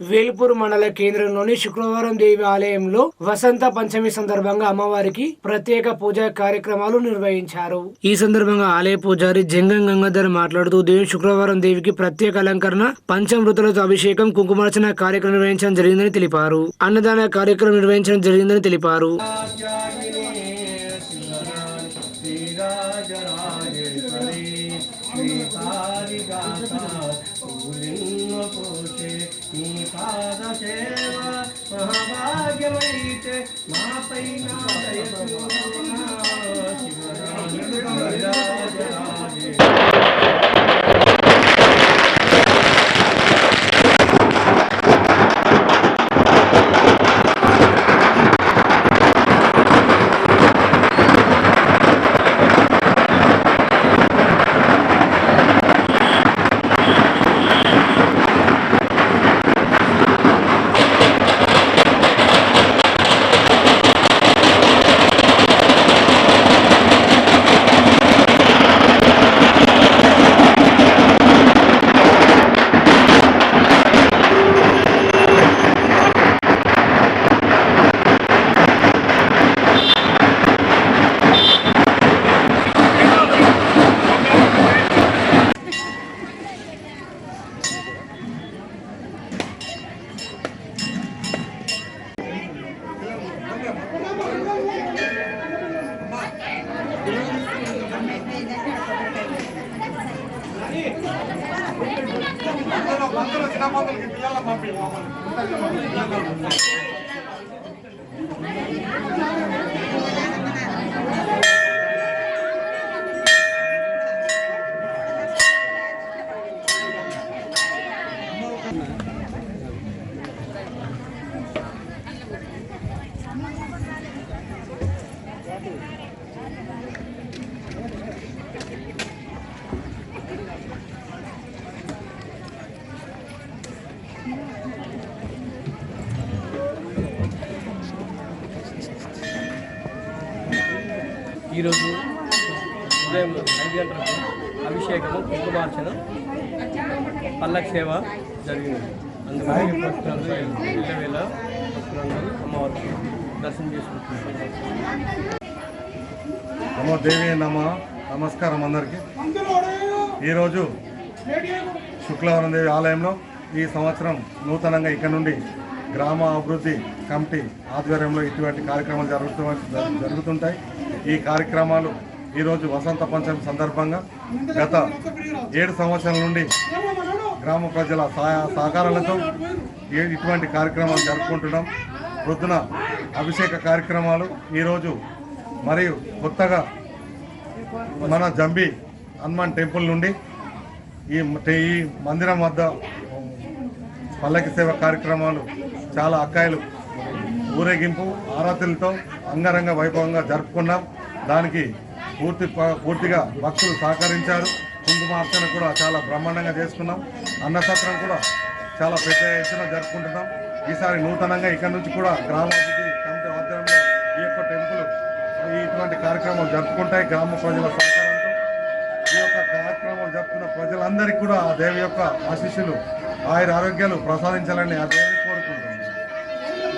వేల్పూర్ మండల కేంద్రంలోని శుక్రవారం దేవి ఆలయంలో వసంత పంచమి సందర్భంగా అమ్మవారికి ప్రత్యేక పూజా కార్యక్రమాలు నిర్వహించారు. ఈ సందర్భంగా ఆలయ పూజారి జంగం గంగాధర్ మాట్లాడుతూ దేవి శుక్రవారం దేవికి ప్రత్యేక అలంకరణ పంచమృతులతో అభిషేకం కుంకుమార్చన కార్యక్రమం నిర్వహించడం జరిగిందని తెలిపారు. అన్నదాన కార్యక్రమం నిర్వహించడం జరిగిందని తెలిపారు. శ్రీరాజరాజేశ్వరి శ్రీకాళిదాస పాదసేవ మహాభాగ్యమైతే మాపై నా దయచూపునా. అందరూ చిన్న మందులకి పిల్లల పంపి ఈరోజు ఉదయం ఐదు గంటలకు అభిషేకము కుంకుమార్చన పల్లకి సేవ జరిగింది అందుకని భక్తులందరూ ఇళ్ళ భక్తులందరూ అమ్మవారికి దర్శనం చేసుకుంటున్నారు నమో దేవి నమ. నమస్కారం అందరికీ. ఈరోజు శుక్లవరం దేవి ఆలయంలో ఈ సంవత్సరం నూతనంగా ఇక్కడ నుండి గ్రామ అభివృద్ధి కమిటీ ఆధ్వర్యంలో ఇటువంటి కార్యక్రమాలు జరుగుతూ జరుగుతుంటాయి. ఈ కార్యక్రమాలు ఈరోజు వసంత పంచమి సందర్భంగా గత ఏడు సంవత్సరాల నుండి గ్రామ ప్రజల సహకారాలతో ఏ- ఇటువంటి కార్యక్రమాలు జరుపుకుంటున్నాం. ప్రొద్దున అభిషేక కార్యక్రమాలు ఈరోజు మరియు కొత్తగా మన జంబి హనుమాన్ టెంపుల్ నుండి ఈ మ- ఈ మందిరం వద్ద పల్లకి సేవ కార్యక్రమాలు చాలా అక్కాయిలు ఊరేగింపు ఆరాధనలతో అంగరంగ వైభవంగా జరుపుకున్నాం. దానికి పూర్తి ప- పూర్తిగా భక్తులు సహకరించారు. కుంకుమార్చన కూడా చాలా బ్రహ్మాండంగా చేసుకున్నాం. అన్నసత్రం కూడా చాలా పెద్ద ఎత్తున జరుపుకుంటున్నాం. ఈసారి నూతనంగా ఇక్కడ నుంచి కూడా గ్రామాభివృద్ధి కమిటీ ఆధ్వర్యంలో ఈ యొక్క టెంపుల్ ఇటువంటి కార్యక్రమాలు జరుపుకుంటాయి. గ్రామ ప్రజల సహకారంతో ఈ యొక్క కార్యక్రమాలు జరుపుకున్న ప్రజలందరికీ కూడా ఆ దేవి యొక్క ఆశీస్సులు ఆయుర ఆరోగ్యాలు ప్రసాదించాలని ఆ దేవి